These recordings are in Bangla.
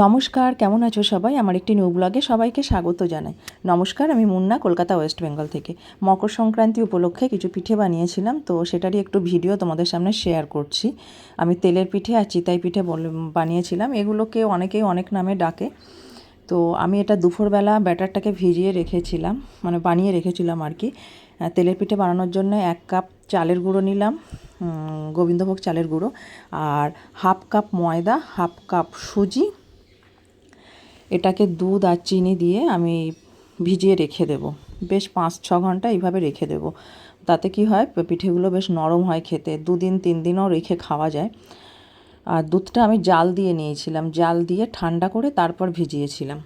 নমস্কার, কেমন আছো সবাই? আমার একটি নিউ ব্লগে সবাইকে স্বাগত জানাই। নমস্কার, আমি মুন্না, কলকাতা, ওয়েস্ট বেঙ্গল থেকে। মকর সংক্রান্তি উপলক্ষে কিছু পিঠে বানিয়েছিলাম, তো সেটারই একটু ভিডিও তোমাদের সামনে শেয়ার করছি। আমি তেলের পিঠে আর চিতাই পিঠে বানিয়েছিলাম, এগুলোকে অনেকেই অনেক নামে ডাকে। তো আমি এটা দুপুরবেলা ব্যাটারটাকে ভিজিয়ে রেখেছিলাম মানে বানিয়ে রেখেছিলাম আর কি। তেলের পিঠে বানানোর জন্য এক কাপ চালের গুঁড়ো নিলাম গোবিন্দভোগ চালের গুঁড়ো, আর হাফ কাপ ময়দা, হাফ কাপ সুজি এটাকে দুধ আর চিনি দিয়ে আমি ভিজিয়ে রেখে দেবো। বেশ পাঁচ, ছ ঘণ্টা এইভাবে রেখে দেবো। তাতে কি হয় পিঠেগুলো বেশ নরম হয় খেতে। দুদিন, তিন দিনও রেখে খাওয়া যায়। আর দুধটা আমি জাল দিয়ে নিয়েছিলাম। জাল দিয়ে ঠান্ডা করে তারপর ভিজিয়েছিলাম।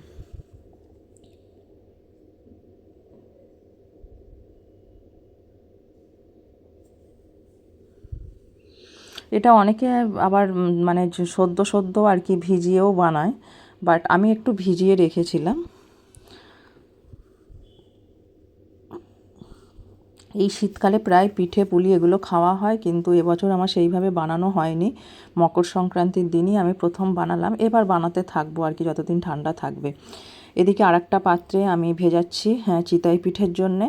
এটা অনেকে আবার মানে সদ্য সদ্য আর কি ভিজিয়েও বানায়। বাট আমি একটু ভিজিয়ে রেখেছিলাম। এই শীতকালে প্রায় পিঠে পুলি এগুলো খাওয়া হয়, কিন্তু এবছর আমার সেইভাবে বানানো হয়নি। মকর সংক্রান্তির দিনই আমি প্রথম বানালাম। এবার বানাতে থাকব আর কি, যতদিন ঠান্ডা থাকবে। এদিকে আরেকটা পাত্রে আমি ভেজাচ্ছি হ্যাঁ চিতাই পিঠের জন্যে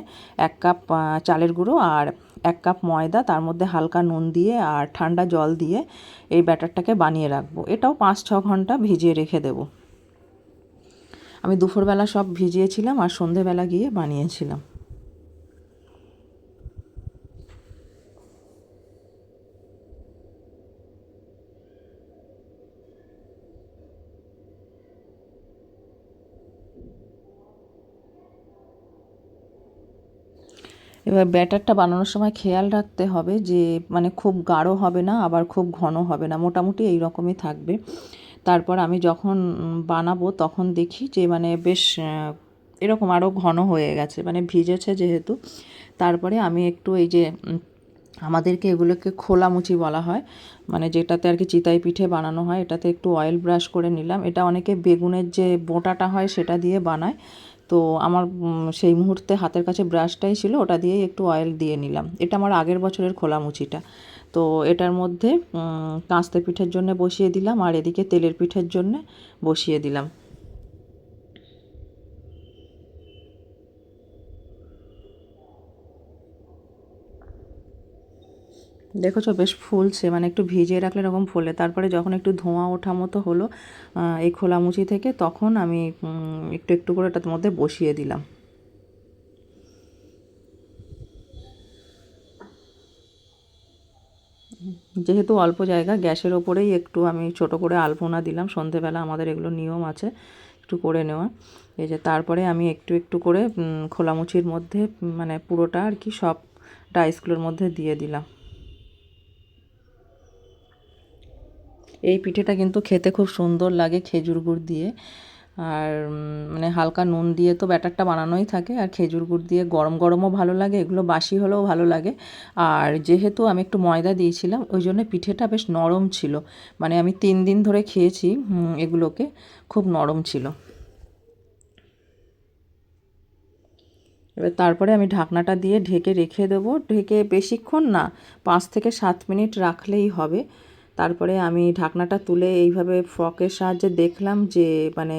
এক কাপ চালের গুঁড়ো আর এক কাপ ময়দা, তার মধ্যে হালকা নুন দিয়ে আর ঠান্ডা জল দিয়ে এই ব্যাটারটাকে বানিয়ে রাখব। এটাও পাঁচ ছ ঘণ্টা ভিজিয়ে রেখে দেবো। আমি দুপুরবেলা সব ভিজিয়েছিলাম আর সন্ধেবেলা গিয়ে বানিয়েছিলাম। এবার ব্যাটারটা বানানোর সময় খেয়াল রাখতে হবে যে মানে খুব গাঢ় হবে না, আবার খুব ঘন হবে না, মোটামুটি এই রকমই থাকবে। তারপর আমি যখন বানাবো তখন দেখি যে মানে বেশ এরকম আরও ঘন হয়ে গেছে মানে ভিজেছে যেহেতু। তারপরে আমি একটু এই যে আমাদেরকে এগুলোকে খোলামুচি বলা হয় মানে যেটাতে আর কি চিতাই পিঠে বানানো হয়, এটাতে একটু অয়েল ব্রাশ করে নিলাম। এটা অনেকে বেগুনের যে বোটাটা হয় সেটা দিয়ে বানায়। তো আমার সেই মুহূর্তে হাতের কাছে ব্রাশটাই ছিল, ওটা দিয়েই একটু অয়েল দিয়ে নিলাম। এটা আমার আগের বছরের খোলামুচিটা। তো এটার মধ্যে কাঁচতে পিঠের জন্য বসিয়ে দিলাম আর এদিকে তেলের পিঠের জন্য বসিয়ে দিলাম। দেখেছ বেশ ফুলছে মানে একটু ভিজিয়ে রাখলে এরকম ফোলে। তারপরে যখন একটু ধোঁয়া ওঠা মতো হলো এই খোলামুচি থেকে, তখন আমি একটু একটু করে এটার মধ্যে বসিয়ে দিলাম। যেহেতু অল্প জায়গা, গ্যাসের ওপরেই একটু আমি ছোট করে আলপনা দিলাম। সন্ধেবেলা আমাদের এগুলো নিয়ম আছে একটু করে নেওয়া এই যে তারপরে আমি একটু একটু করে খোলামুচির মধ্যে মানে পুরোটা আর কি সব ডাইসগুলোর মধ্যে দিয়ে দিলাম। এই পিঠেটা কিন্তু খেতে খুব সুন্দর লাগে খেজুর গুড় দিয়ে। আর মানে হালকা নুন দিয়ে তো ব্যাটারটা বানানোই থাকে। আর খেজুর গুড় দিয়ে গরম গরমও ভালো লাগে, এগুলো বাসি হলেও ভালো লাগে। আর যেহেতু আমি একটু ময়দা দিয়েছিলাম, ওই জন্য পিঠেটা বেশ নরম ছিল। মানে আমি তিন দিন ধরে খেয়েছি এগুলোকে, খুব নরম ছিল। এবার তারপরে আমি ঢাকনাটা দিয়ে ঢেকে রেখে দেবো। ঢেকে বেশিক্ষণ না, পাঁচ থেকে সাত মিনিট রাখলেই হবে। তারপরে আমি ঢাকনাটা তুলে এইভাবে ফ্রকের সাহায্যে দেখলাম যে মানে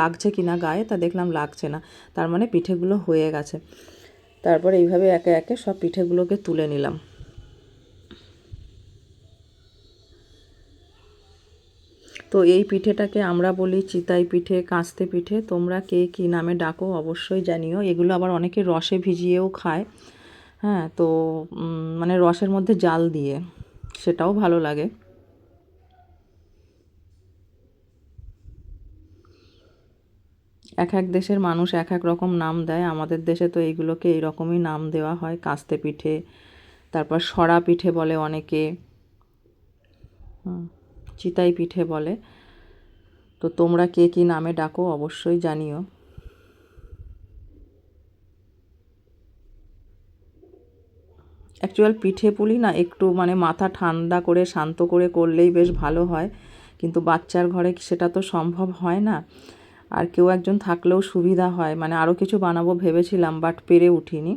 লাগছে কি না গায়ে, তা দেখলাম লাগছে না। তার মানে পিঠেগুলো হয়ে গেছে। তারপরে এইভাবে একে একে সব পিঠেগুলোকে তুলে নিলাম। তো এই পিঠেটাকে আমরা বলি চিতাই পিঠে, কাঁচতে পিঠে। তোমরা কে কী নামে ডাকো অবশ্যই জানিও। এগুলো আবার অনেকে রসে ভিজিয়েও খায়। হ্যাঁ তো মানে রসের মধ্যে জাল দিয়ে। সেটাও ভালো লাগে। এক এক দেশের মানুষ এক এক রকম নাম দেয়। আমাদের দেশে তো এইগুলোকে এইরকমই নাম দেওয়া হয়। কাস্তে পিঠে, তারপর সরা পিঠে বলে অনেকে চিতাই পিঠে বলে। তো তোমরা কে কী নামে ডাকো অবশ্যই জানিও। অ্যাকচুয়াল পিঠে পুলি না, একটু মানে মাথা ঠান্ডা করে, শান্ত করে করলেই বেশ ভালো হয়। কিন্তু বাচ্চার ঘরে সেটা তো সম্ভব হয় না। আর কেউ একজন থাকলেও সুবিধা হয়। মানে আরও কিছু বানাবো ভেবেছিলাম বাট পেরে উঠিনি।